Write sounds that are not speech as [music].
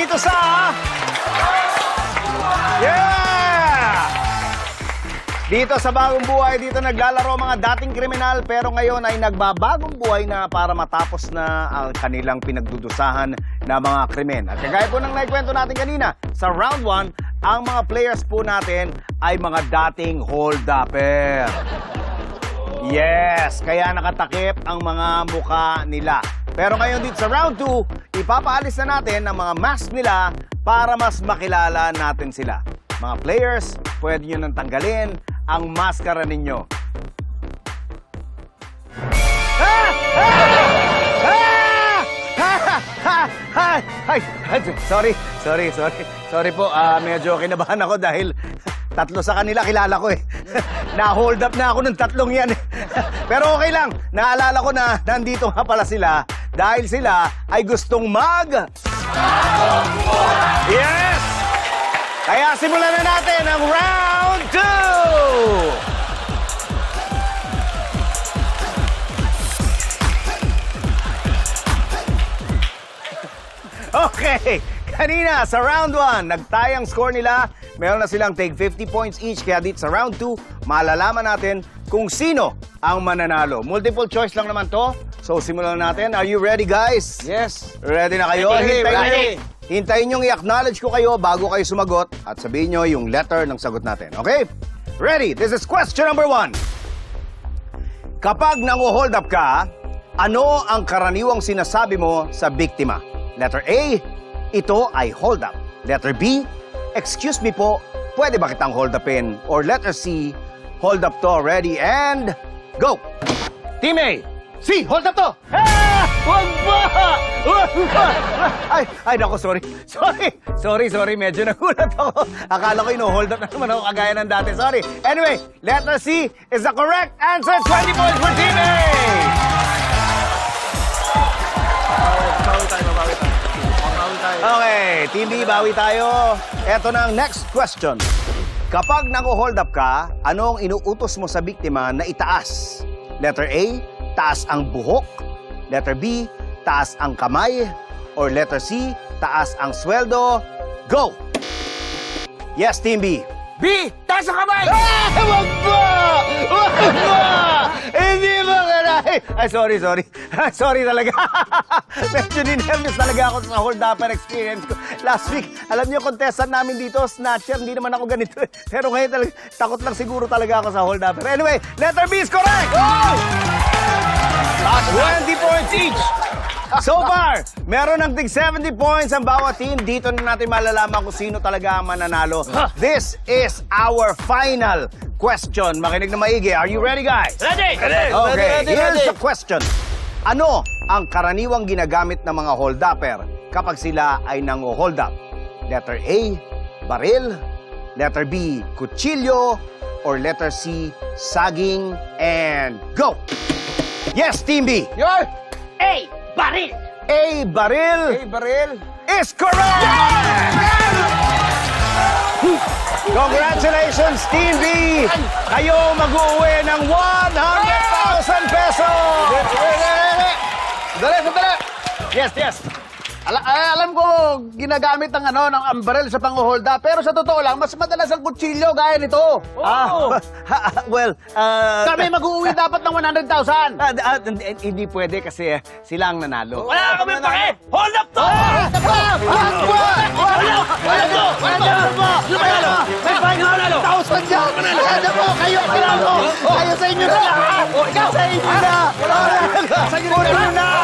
dito sa... Yeah! Dito sa Bagong Buhay, dito naglalaro mga dating kriminal pero ngayon ay nagbabagong buhay na para matapos na ang kanilang pinagdudusahan na mga krimen. At kagaya po ng naikwento natin kanina, sa round 1, ang mga players po natin ay mga dating hold-upper. Yes, kaya nakatakip ang mga muka nila. Pero ngayon dito sa round 2, ipapaalis na natin ang mga mask nila para mas makilala natin sila. Mga players, pwede nyo nang tanggalin ang maskara ninyo. Ah! Ah! Ah! Ay, sorry, sorry, sorry. Sorry po, ah, medyo kinabahan ako dahil tatlo sa kanila kilala ko eh. [laughs] Na-hold up na ako ng tatlong yan. eh. [laughs] Pero okay lang, naalala ko na nandito nga pala sila dahil sila ay gustong mag... Yes! Kaya simulan na natin ang round 2! Okay, kanina sa round 1, nagtayang score nila. Meron na silang take 50 points each. Kaya dito sa round 2, malalaman natin kung sino ang mananalo. Multiple choice lang naman to. So simulan natin. Are you ready guys? Yes. Ready na kayo? Ready, hintayin ready. nyo, hintayin nyo i-acknowledge ko kayo bago kayo sumagot at sabihin nyo yung letter ng sagot natin. Okay? Ready? This is question number one. Kapag nangu-hold up ka, ano ang karaniwang sinasabi mo sa biktima? Letter A, ito ay hold up. Letter B, excuse me po, pwede ba kitang hold upin? Or letter C, hold up to, ready and go! Team A, C, hold up to! Ah! Wag ba! Ay, ay, nako, sorry. Sorry, sorry, sorry. Medyo nagulat ako. Akala ko ino-hold up na naman ako kagaya ng dati. Sorry. Anyway, letter C is the correct answer. 20 points for Team A! Okay, Team B, bawi tayo. Eto na ang next question. Kapag nang-hold up ka, anong inuutos mo sa biktima na itaas? Letter A, taas ang buhok. Letter B, taas ang kamay. Or letter C, taas ang sweldo. Go! Yes, Team B. B! Taas ang kamay! Ah! Wag ba! Wag ba! Hindi mo karahi! Ay, sorry, sorry. sorry talaga. [laughs] Medyo ninervous talaga ako sa hold-upper experience ko. Last week, alam niyo, contestant namin dito, snatcher, hindi naman ako ganito. [laughs] Pero ngayon talaga, takot lang siguro talaga ako sa hold-upper. Anyway, letter B is correct! 20 points each! So far, meron ng tig 70 points ang bawat team. Dito na natin malalaman kung sino talaga ang mananalo. This is our final question. Makinig na maigi. Are you ready, guys? Ready! Ready! Okay, ready, here's ready. the question. Ano ang karaniwang ginagamit ng mga hold-upper kapag sila ay nango-hold up? Letter A, baril. Letter B, kutsilyo. Or letter C, saging. And go! Yes, Team B. Yoy! A. Baril. A, baril Hey, baril! is correct! Congratulations, Team B! Kayo mag-uwi ng 100,000 pesos! Dali, sandali! Yes, yes. Ala- ay, alam ginagamit ng ano, ng umbrel sa pang-hold up. Pero sa totoo lang, mas madalas ang kutsilyo gaya nito. Ah, well, uh, Kami mag-uwi dapat ng 100,000. ah, ah, hindi- hindi pwede kasi eh, sila ang nanalo. Wala kami pake! Hold up to! Wala po! Wala to! Wala to! Ano? May fine na Thousand yan! Wala po! Kayo, pinalo! Kayo sa inyo na! Oh, ikaw! Sa inyo na! Wala na! Sa inyo